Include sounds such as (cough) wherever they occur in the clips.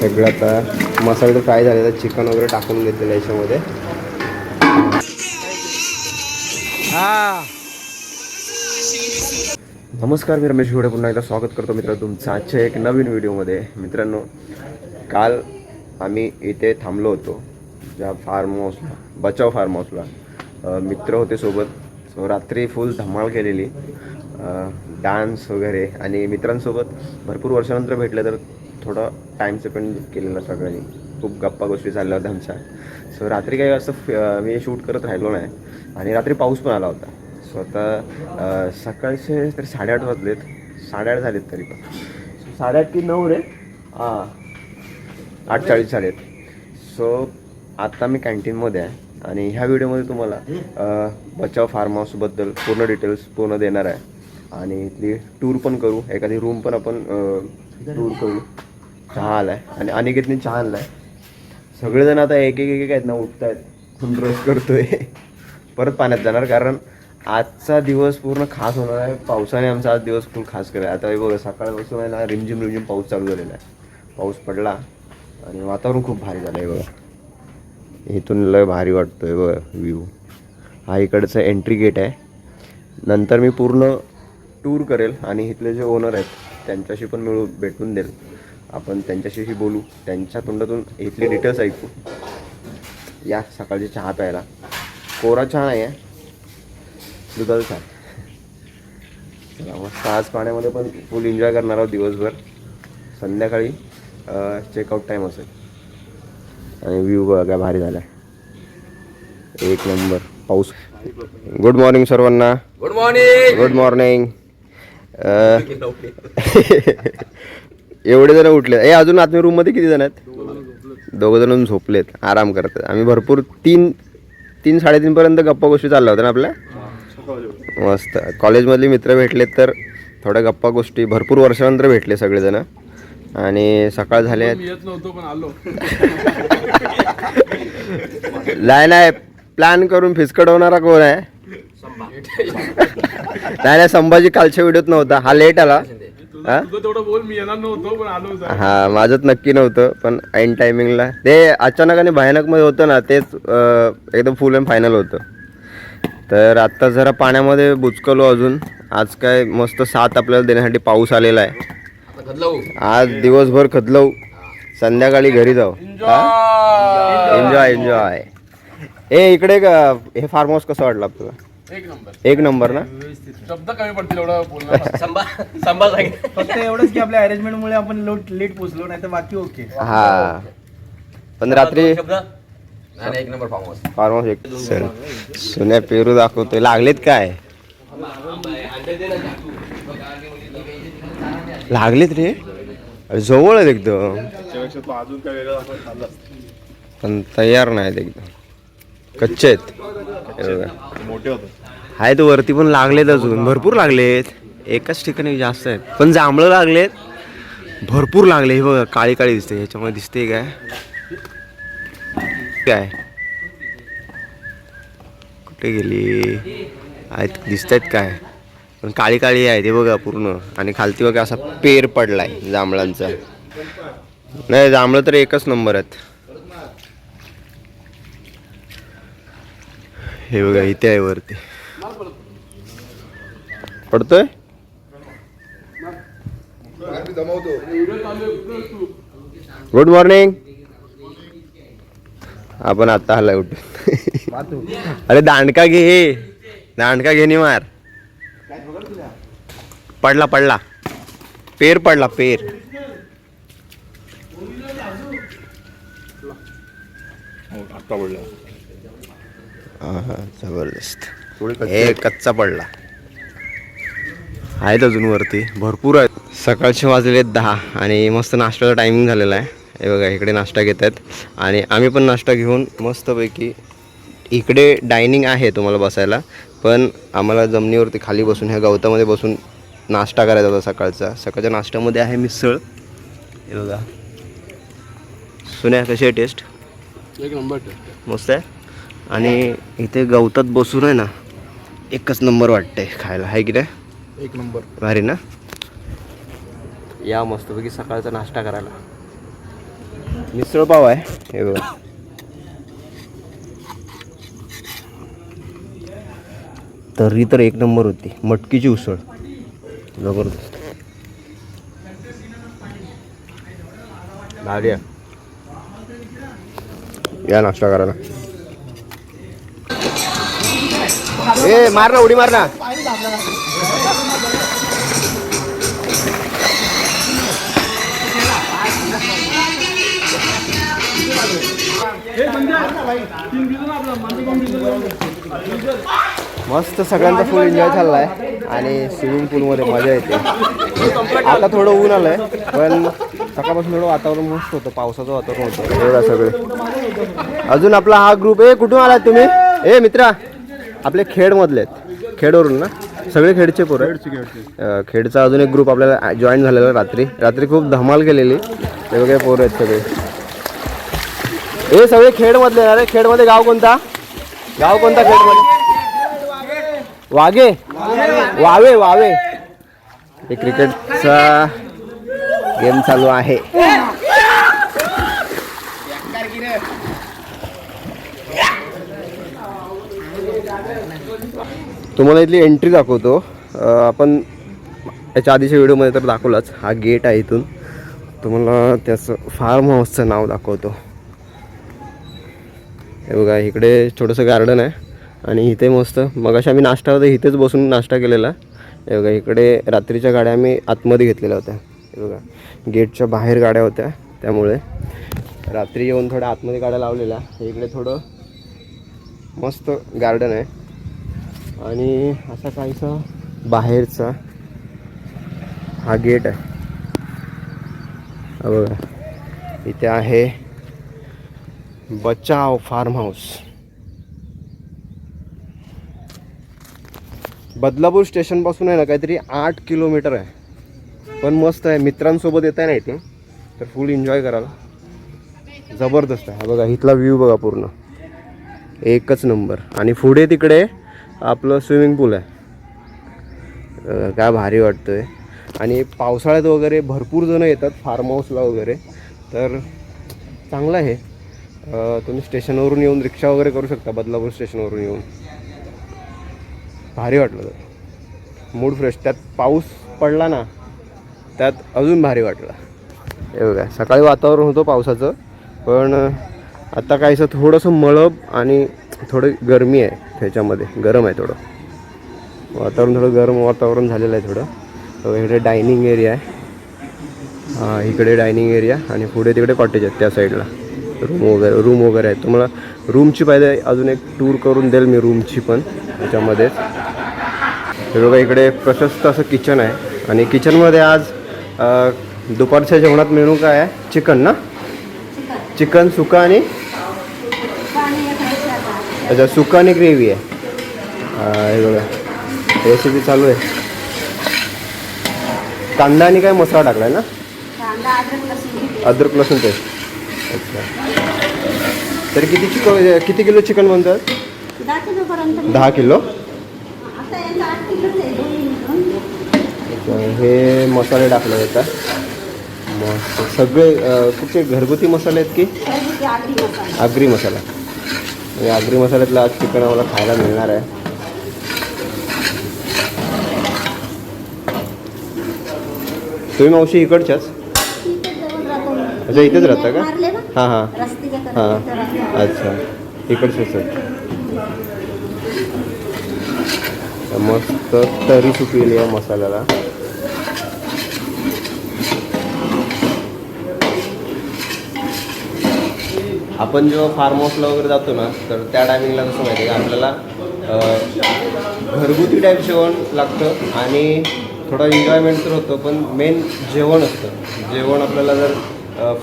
सगळं आता मसाला फ्राय झालेला चिकन वगैरे टाकून घेतलेलं याच्यामध्ये. नमस्कार मी रमेश घोडे पुन्हा एकदा स्वागत करतो मित्र तुमचं आजच्या एक नवीन व्हिडिओमध्ये. मित्रांनो काल आम्ही इथे थांबलो होतो ज्या फार्म हाऊसला बचाव फार्म हाऊसला मित्र होते सोबत सो रात्री फुल धमाल केलेली. डान्स वगैरे आणि मित्रांसोबत भरपूर वर्षानंतर भेटलं तर थोडा टाईम स्पेंड केलेला सगळ्यांनी. खूप गप्पा गोष्टी चालल्या होत्या आमच्या. सो रात्री काही असं फ- मी शूट करत राहिलो नाही. आणि रात्री पाऊस पण आला होता. सो आता सकाळचे तरी साडेआठ वाजलेत. साडेआठ झालेत तरी पण. सो साडेआठ की नऊ रे? हां. आठ चाळीस झालेत. सो आत्ता मी कॅन्टीनमध्ये आहे. आणि ह्या व्हिडिओमध्ये तुम्हाला बचाव फार्म हाऊसबद्दल पूर्ण डिटेल्स पूर्ण देणार आहे. आणि इथली टूर पण करू. एखादी रूम पण आपण टूर करू. चहा आलाय. आणि अनिकेतने चहा आणलाय. सगळेजण आता एक एक एक आहेत ना उठत आहेत ब्रश करतोय. (laughs) परत पाण्यात जाणार. कारण आजचा दिवस पूर्ण खास होणार आहे. पावसाने आमचा आज दिवस फुल खास केला आता हे बघा सकाळपासून आहे ना रिमझिम रिमझिम पाऊस चालू झालेला आहे. पाऊस पडला. आणि वातावरण खूप भारी झालं आहे बघा. इथून लय भारी वाटतोय बघा व्ह्यू हा इकडचं एंट्री गेट आहे. नंतर मी पूर्ण टूर करेल आणि इथले जे ओनर आहेत त्यांच्याशी पण मिळू भेटून देईल. आपण त्यांच्याशीही बोलू त्यांच्या तोंडातून इथले डिटेल्स ऐकू. या सकाळची चहा प्यायला. कोरा चहा नाही आहे दुधाचा चहा. चला मस्त आज पाण्यामध्ये पण फुल एन्जॉय करणार आहोत दिवसभर. संध्याकाळी चेकआउट टाईम असेल. आणि व्ह्यू बघा भारी झाला एक नंबर पाऊस. गुड मॉर्निंग सर्वांना. गुड मॉर्निंग गुड मॉर्निंग (laughs) एवढे जण उठले ए अजून आतमध्ये रूममध्ये किती जण आहेत? दोघं जण झोपलेत. आराम करतात. आम्ही भरपूर तीन तीन साडेतीन पर्यंत गप्पा गोष्टी चालल्या होत्या ना आपल्या? मस्त. कॉलेजमधले मित्र भेटलेत तर थोड्या गप्पा गोष्टी भरपूर वर्षानंतर भेटले सगळेजण. आणि सकाळ झाले (laughs) नाही नाही. प्लॅन करून फिसकडवणारा कोण आहे? (laughs) नाही नाही संभाजी कालच्या व्हिडिओत नव्हता. हा लेट आला. हा? बोल मी येणार नव्हतो पण आलो जरा. हा माझंच नक्की नव्हतं पण ऐन टायमिंगला ते अचानक आणि भयानकमध्ये होतं ना तेच एकदम फुल अँड फायनल होतं. तर आत्ता जरा पाण्यामध्ये बुचकलो अजून. आज काय मस्त साथ आपल्याला देण्यासाठी पाऊस आलेला आहे. आज दिवसभर खदलव. संध्याकाळी घरी जाऊ. एन्जॉय एन्जॉय ए इकडे का हे फार्म हाऊस कसं वाटलं तुला एक नंबर. एक नंबर ना? शब्द कमी पडतील एवढं बोलणं. (laughs) फक्त एवढंच की आपल्या अरेंजमेंट मुळे आपण लोट लेट पोहोचलो नाही तर बाकी ओके हा. पण रात्री एक number farm house farm house एक सर सुन्या पेरू दाखवतोय. लागलेत काय? लागलेत रे. अरे जवळ आहेत एकदम. पण तयार नाहीत एकदम. कच्चे आहेत. हे बघा. आहेत वरती पण लागलेत अजून. भरपूर लागलेत. एकाच ठिकाणी जास्त आहेत. पण जांभळं लागलेत. भरपूर लागले. हे बघा काळी काळी दिसते. ह्याच्यामध्ये दिसते काय? काय? कुठे गेली? आहेत दिसत आहेत काय? पण काळी काळी आहे ते बघा पूर्ण. आणि खालती बघा असा पेर पडलाय जांभळांचा. नाही जांभळं तर एकच नंबर आहेत. हे बघा इथे आहे वरती. पडतोय? गुड मॉर्निंग आपण आता आलाय उठून. अरे दांडका घे दांडका घे मार. पडला पडला. पेर पडला पेर. हा, हा, जबरदस्त. हे कच्चा पडला. आहेत अजून वरती. भरपूर आहेत. सकाळचे वाजलेले आहेत दहा आणि मस्त नाश्त्याचा टायमिंग झालेला आहे. हे बघा इकडे नाश्ता घेत आहेत आणि आम्ही पण नाश्ता घेऊन मस्तपैकी इकडे डायनिंग आहे तुम्हाला बसायला. पण आम्हाला जमिनीवरती खाली बसून ह्या गवतामध्ये बसून नाश्ता करायचा होता सकाळचा. सकाळच्या नाश्त्यामध्ये आहे मिसळ. हे बघा. सुन्या कशी आहे टेस्ट एक नंबर मस्त आहे. आणि इथे गवतात बसून आहे ना एकच नंबर वाटतंय खायला. आहे की नाही? एक नंबर. भारी ना? या मस्तपैकी सकाळचा नाश्ता करायला. मिसळ पाव आहे हे बघा. तरी तर एक नंबर होती. मटकीची उसळ. जबरदस्त. भारी या नाश्ता करायला. ए मार ना उडी मार ना. मस्त सगळ्यांचा फुल एन्जॉय चाललाय आणि स्विमिंग पूलमध्ये मजा येते. आता थोडं ऊन आलंय पण सकाळपासून थोडं वातावरण मस्त होतं पावसाचं वातावरण होतं. एवढा सगळे. अजून आपला हा ग्रुप आहे कुठून आलात तुम्ही? ए मित्रा आपले खेडमधले आहेत खेडवरून ना? सगळे खेडचे पोरं? आहेत. खेडचा. अजून एक ग्रुप आपल्याला जॉईन झालेला रात्री. रात्री खूप धमाल केलेली. ते वगैरे पोरं आहेत सगळे. हे सगळे खेडमधले अरे खेडमध्ये गाव कोणता? गाव कोणता खेडमध्ये? वागे वावे वावे. हे क्रिकेटचा गेम चालू आहे. तुम्हाला इथली एंट्री दाखवतो. आपण याच्या आधीच्या व्हिडिओमध्ये तर दाखवलाच. हा गेट आहे इथून. तुम्हाला त्याचं फार्म हाऊसचं नाव दाखवतो. हे बघा इकडे छोटंसं गार्डन आहे. आणि इथे मस्त मगाशी आम्ही नाश्ता होता इथेच बसून नाश्ता केलेला. हे बघा इकडे रात्रीच्या गाड्या आम्ही आतमध्ये घेतलेल्या होत्या. हे बघा गेटच्या बाहेर गाड्या होत्या त्यामुळे. रात्री येऊन थोड्या आतमध्ये गाड्या लावलेल्या. इकडे थोडं मस्त गार्डन आहे. आणि असा काहीसा बाहेरचा हा गेट आहे. बघा. इथे आहे बचाव फार्म हाऊस. बदलापूर स्टेशनपासून आहे ना काहीतरी आठ किलोमीटर आहे. पण मस्त आहे. मित्रांसोबत येत आहे ना इथे. तर फुल एन्जॉय करायला जबरदस्त आहे. हा बघा इथला व्ह्यू बघा पूर्ण. एकच नंबर आणि पुढे तिकडे आपलं स्विमिंग पूल आहे. काय भारी वाटतंय. आणि पावसाळ्यात वगैरे भरपूर जणं येतात फार्म हाऊसला वगैरे. तर चांगलं आहे. तुम्ही स्टेशनवरून येऊन रिक्षा वगैरे करू शकता बदलापूर स्टेशनवरून येऊन. भारी वाटलं तर. मूड फ्रेश त्यात पाऊस पडला ना त्यात अजून भारी वाटलं. हे बघा सकाळी वातावरण होतं पावसाचं पण आता काहीसं थोडंसं मळब आणि थोडं गरमी आहे त्याच्यामध्ये गरम आहे थोडं. वातावरण थोडं गरम वातावरण झालेलं आहे थोडं. तर इकडे डायनिंग एरिया आहे. इकडे डायनिंग एरिया आणि पुढे तिकडे कॉटेज आहेत त्या साईडला. रूम वगैरे रूम वगैरे आहेत. तुम्हाला रूमची पाहिजे अजून एक टूर करून देईल मी रूमची पण त्याच्यामध्येच. हे बघा इकडे प्रशस्त असं किचन आहे. आणि किचनमध्ये आज दुपारच्या जेवणात मेनू काय आहे? चिकन ना? चिकन सुका आणि अच्छा सुका आणि ग्रेव्ही आहे. हा, बघा. रेसिपी चालू आहे. कांदा आणि काय मसाला टाकलाय ना? कांदा अद्रक लसूण. पेस्ट. अच्छा. तरी किती चिकन किती किलो चिकन बनतं? दहा किलो? आहे हे मसाले टाकले जातात मस्त. सगळे कुठचे घरगुती मसाले आहेत की? आगरी मसाला. आगरी आगरी मसाल्यातलं आज चिकन आम्हाला खायला मिळणार आहे. तुम्ही मावशी इकडच्याच? अच्छा इथेच राहता का? हां हां. हां. अच्छा. इकडचेच सर मस्त तरी सुकलेली आहे मसाल्याला. आपण जेव्हा फार्म हाऊसला वगैरे जातो ना तर त्या टायमिंगला कसं माहिती आहे का? आपल्याला घरगुती टाईप जेवण लागतं आणि थोडा एन्जॉयमेंट तर होतं पण मेन जेवण असतं. जेवण आपल्याला जर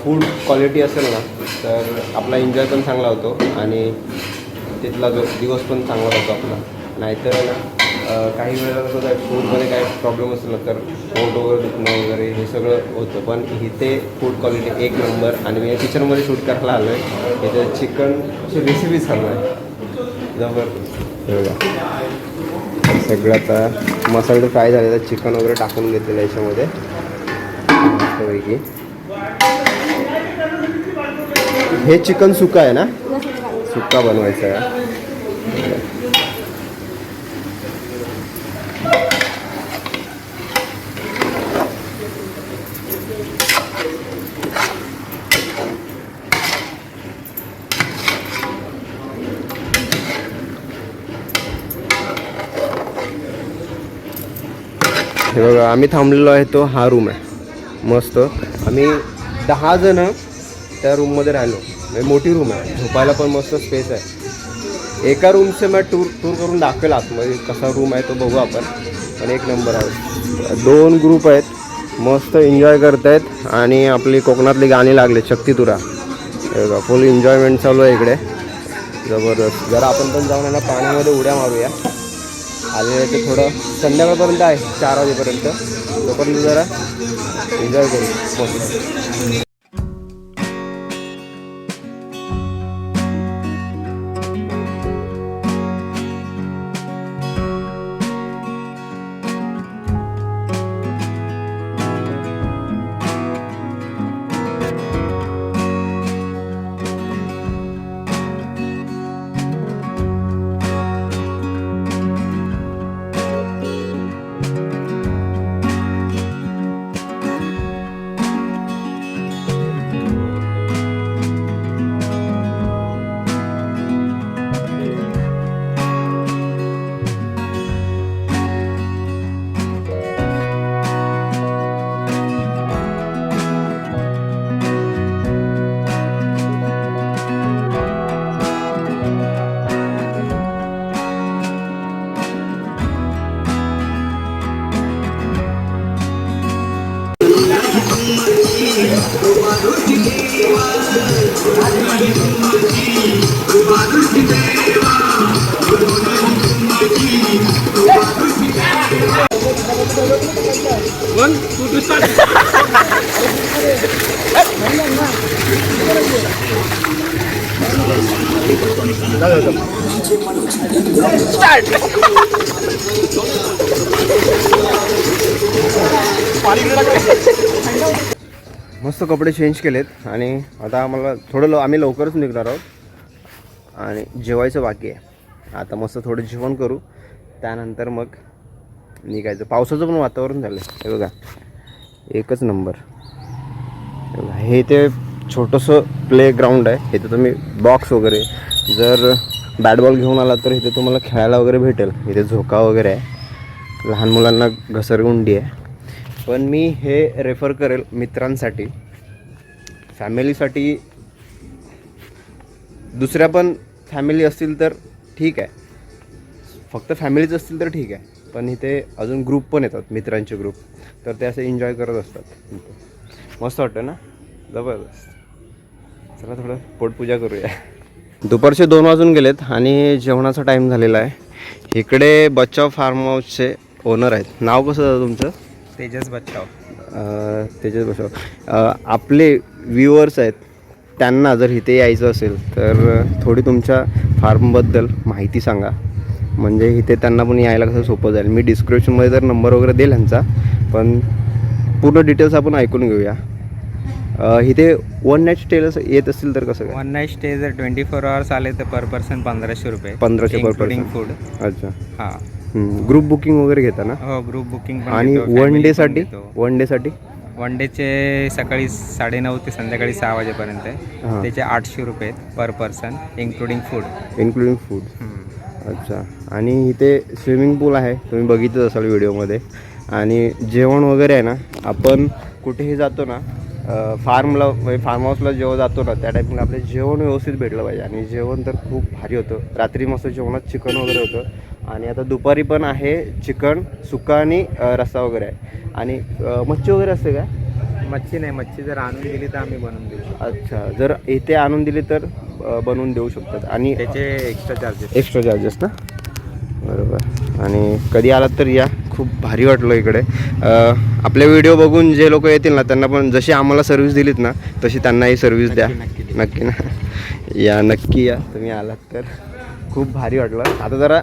फूड क्वालिटी असेल ना तर आपला एन्जॉय पण चांगला होतो आणि तिथला जो दिवस पण चांगला होतो आपला. नाहीतर ना काही वेळेला कसं काय फूडमध्ये काय प्रॉब्लेम असेल तर पोट वगैरे दुखणं वगैरे हे सगळं होतं. पण इथे फूड क्वालिटी एक नंबर आणि मी किचनमध्ये शूट करायला आलो आहे इथे चिकनची रेसिपी सांगू आहे जबरदस्त. बघा. सगळं आता मसाले फ्राय झाले. तर चिकन वगैरे टाकून घेतलेलं याच्यामध्ये. मस्तपैकी. हे चिकन सुका आहे ना? सुका बनवायचं आहे. आम्ही थांबलेलो आहे तो हा रूम आहे. मस्त. आम्ही दहा जण त्या रूममध्ये राहिलो. म्हणजे मोठी रूम आहे. झोपायला पण मस्त स्पेस आहे. एका रूमचे मग टूर टूर करून दाखवेल आतमध्ये म्हणजे कसा रूम आहे तो बघू आपण. पण एक नंबर आहे. दोन ग्रुप आहेत. मस्त एन्जॉय करत आहेत आणि आपली कोकणातली गाणी लागले. शक्ती तुरा फुल एन्जॉयमेंट चालू आहे इकडे. जबरदस्त. जरा आपण पण जाऊन आहे ना पाण्यामध्ये उड्या मारूया. आलेलं ते थोडं संध्याकाळपर्यंत आहे चार वाजेपर्यंत. तोपर्यंत जरा एन्जॉय करू. मस्त मस्त कपडे चेंज केलेत. आणि आता आम्हाला थोडं लव आम्ही लवकरच निघणार आहोत. आणि जेवायचं बाकी आहे. आता मस्त थोडं जेवण करू. त्यानंतर मग निघायचं. पावसाचं पण वातावरण झालं हे बघा. एकच नंबर. हे ते छोटंसं प्ले ग्राउंड आहे इथे तुम्ही बॉक्स वगैरे. जर बॅट बॉल घेऊन आलात तर इथे तुम्हाला खेळायला वगैरे भेटेल. इथे झोका वगैरे आहे. लहान मुलांना घसरगुंडी आहे. पण मी हे रेफर करेल मित्रांसाठी. फॅमिलीसाठी दुसऱ्या पण फॅमिली असतील तर ठीक आहे. फक्त फॅमिलीच असतील तर ठीक आहे. पण इथे अजून ग्रुप पण येतात मित्रांचे ग्रुप तर ते असे एन्जॉय करत असतात. मस्त वाटतं ना? जबरदस्त. चला थोडं पोटपूजा करूया. दुपारचे दोन वाजून गेलेत आणि जेवणाचा टाईम झालेला आहे. इकडे बचाव फार्म हाऊसचे ओनर आहेत. नाव कसं दादा तुमचं? तेजस बच्चाव. अ, तेजस बसव अ, आपले व्ह्युअर्स आहेत त्यांना जर इथे यायचं असेल तर थोडी तुमच्या फार्मबद्दल माहिती सांगा. म्हणजे इथे त्यांना पण यायला कसं सोपं जाईल. मी डिस्क्रिप्शनमध्ये तर नंबर वगैरे देईल ह्यांचा पण पूर्ण डिटेल्स आपण ऐकून घेऊया. अ, इथे वन नाईट स्टे येत असतील तर कसं काय? वन नाईट स्टे जर ट्वेंटी फोर आवर्स आले तर पर पर्सन पंधराशे रुपये. 1500 per person. फूड अच्छा. हां. ग्रुप बुकिंग वगैरे घेता ना? हो ग्रुप बुकिंग पण आणि घेतो, वन family पण डेसाठी घेतो. वन डेसाठी वन डेचे सकाळी साडेनऊ ते संध्याकाळी सहा वाजेपर्यंत आहे. त्याचे आठशे रुपये per person including food including food अच्छा. आणि इथे स्विमिंग पूल आहे. तुम्ही बघितलं असाल व्हिडिओमध्ये. आणि जेवण वगैरे आहे ना आपण कुठेही जातो ना फार्मला म्हणजे फार्म हाऊसला जेव्हा जातो ना त्या टाईपला आपलं जेवण व्यवस्थित भेटलं पाहिजे. आणि जेवण तर खूप भारी होतं. रात्री मस्त जेवणात चिकन वगैरे होतं. आणि आता दुपारी पण आहे चिकन सुका आणि रस्सा वगैरे. आहे आणि मच्छी वगैरे असते का? मच्छी नाही मच्छी जर आणून दिली तर आम्ही बनवून देऊ अच्छा जर इथे आणून दिली तर बनवून देऊ शकतात. आणि त्याचे एक्स्ट्रा चार्जेस एक्स्ट्रा चार्जेस ना? बरोबर. आणि कधी आलात तर या. खूप भारी वाटलं इकडे. आपले व्हिडिओ बघून जे लोक येतील ना त्यांना पण जशी आम्हाला सर्व्हिस दिलीत ना तशी त्यांनाही सर्व्हिस द्या. नक्की, नक्की. नक्की ना. या नक्की या. तुम्ही आलात तर. खूप भारी वाटलं. आता जरा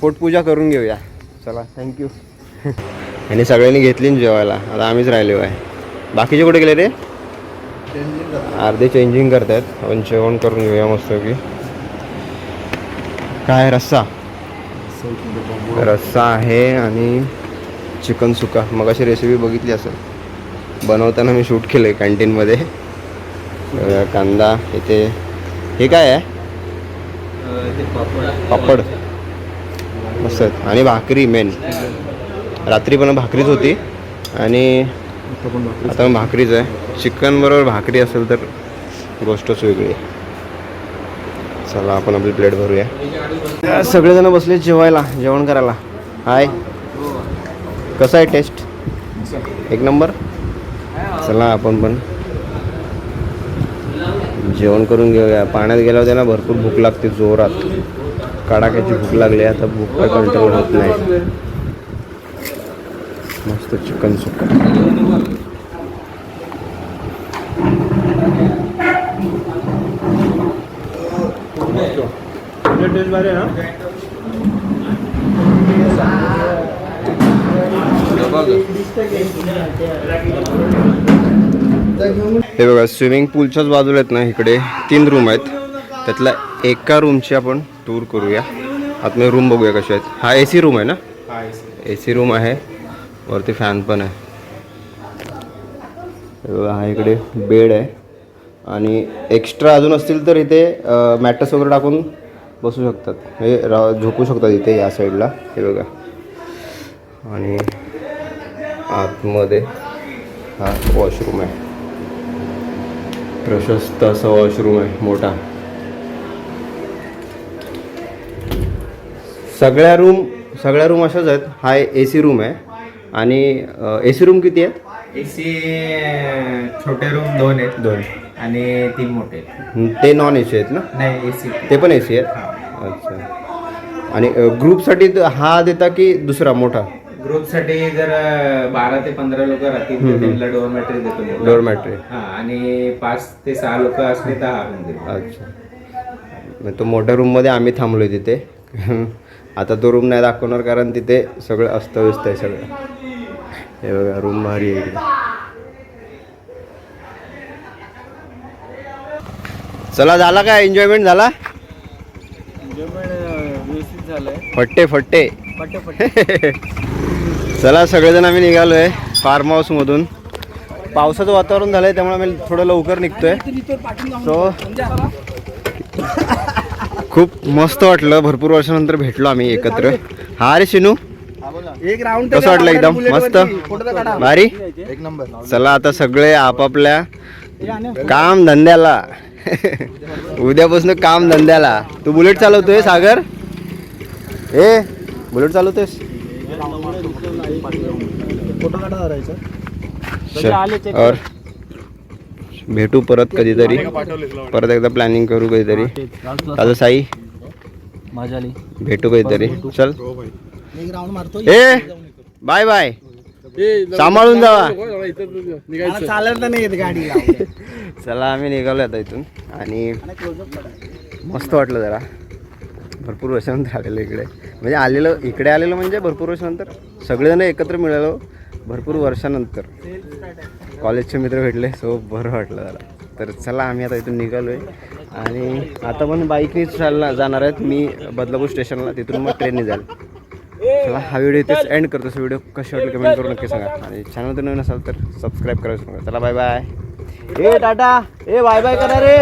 पोटपूजा करून घेऊया. चला थँक्यू (laughs) आणि सगळ्यांनी घेतली जेवायला. आता आम्हीच राहिलो आहे. बाकीचे कुठे गेले रे? अर्धे चेंजिंग करतायत आपण जेवण करून घेऊया मस्त की काय रस्सा? रस्सा आहे आणि चिकन सुका. मग अशी रेसिपी बघितली असेल. बनवताना मी शूट केलं आहे कॅन्टीनमध्ये कांदा इथे. हे काय आहे? पापड. मस्त आहेत. आणि भाकरी मेन रात्री पण भाकरीच होती. आणि आता पण भाकरीच आहे. चिकन बरोबर भाकरी असेल तर गोष्टच वेगळी आहे. चला आपण आपली प्लेट भरूया. सगळेजण बसले जेवायला जेवण करायला. हाय कसं आहे टेस्ट एक नंबर चला आपण पण जेवण करून घेऊया. पाण्यात गेल्यावर त्यांना भरपूर भूक लागते जोरात. कडाक्याची भूक लागली आता भूक काय कंट्रोल होत नाही. मस्त चिकन सुक्का. हे बघा स्विमिंग पूलच्याच बाजूला आहेत ना इकडे तीन रूम आहेत. त्यातल्या एका रूमची आपण टूर करूया. आतमध्ये रूम बघूया कशा आहेत. हा ए सी रूम आहे ना? ए सी रूम आहे. वरती फॅन पण आहे. हे बघा हा इकडे बेड आहे. आणि एक्स्ट्रा अजून असतील तर इथे मॅटर्स वगैरे टाकून बसू शकतात. हे रा झोपू शकतात इथे या साईडला हे बघा. आणि आतमध्ये हा वॉशरूम आहे. प्रशस्त असा वॉशरूम आहे मोठा. सगळ्या रूम सगळ्या रूम अशाच आहेत. हा ए सी रूम आहे. आणि ए सी रूम किती आहेत? ए सी छोटे रूम दोन आहेत. दोन. आणि तीन मोठे आहेत. ते नॉन ए सी आहेत ना? नाही ए सी ते पण ए सी आहेत? अच्छा. आणि ग्रुपसाठी हा देता की दुसरा मोठा? ग्रुपसाठी जर अं, बारा ते पंधरा लोक राहतील तर त्यांना डोरमॅट्री देतो मोठा. डोरमॅट्री हा आणि पाच ते सहा लोक असले तर हा देतो अच्छा. मग तो मोठ्या रूममध्ये आम्ही थांबलो तिथे. आता तो रूम नाही दाखवणार कारण तिथे सगळं अस्तव्यस्त आहे सगळं. हे बघा रूम भारी आहे चला झाला का एन्जॉयमेंट झाला? फट्टे फट्टे. (laughs) चला सगळेजण आम्ही निघालोय फार्म हाऊसमधून पावसाचं वातावरण झालंय त्यामुळे आम्ही थोडं लवकर निघतोय. सो खूप मस्त वाटलं. भरपूर वर्षानंतर भेटलो आम्ही एकत्र. हा रे शिनू. एक राऊंड कसं वाटलं एकदम? मस्त? भारी? एक नंबर. चला आता सगळे आपापल्या काम धंद्याला. उद्यापासून काम धंद्याला. तू बुलेट चालवतोय सागर? ए बुलेट चालवतोयस? और भेटू परत कधीतरी. परत एकदा प्लॅनिंग करू कधीतरी. आता साई? भेटू कधीतरी. चल. मारतो ए बाय बाय. सांभाळून जावा. चालत नाही येत गाडी (laughs) चला आम्ही निघालो आता इथून. आणि मस्त वाटलं जरा. भरपूर वर्षानंतर आलेलो इकडे. म्हणजे आलेलो इकडे आलेलो म्हणजे भरपूर वर्षानंतर. सगळेजण एकत्र मिळालो. भरपूर वर्षानंतर. कॉलेजचे मित्र भेटले सो बरं वाटलं जरा. तर चला आम्ही आता इथून निघालो आहे आणि आता पण बाईकनेच चालला जाणार आहेत. मी बदलापूर स्टेशनला तिथून मग ट्रेनने जाईल. चला हा व्हिडिओ इथेच एंड करतो. सो व्हिडिओ कसे वाटले कमेंट करून नक्की सांगा. आणि चॅनल तर नवीन असाल तर सबस्क्राईब करायचं सांगा चला बाय बाय ए टाटा. ए बाय बाय करा रे.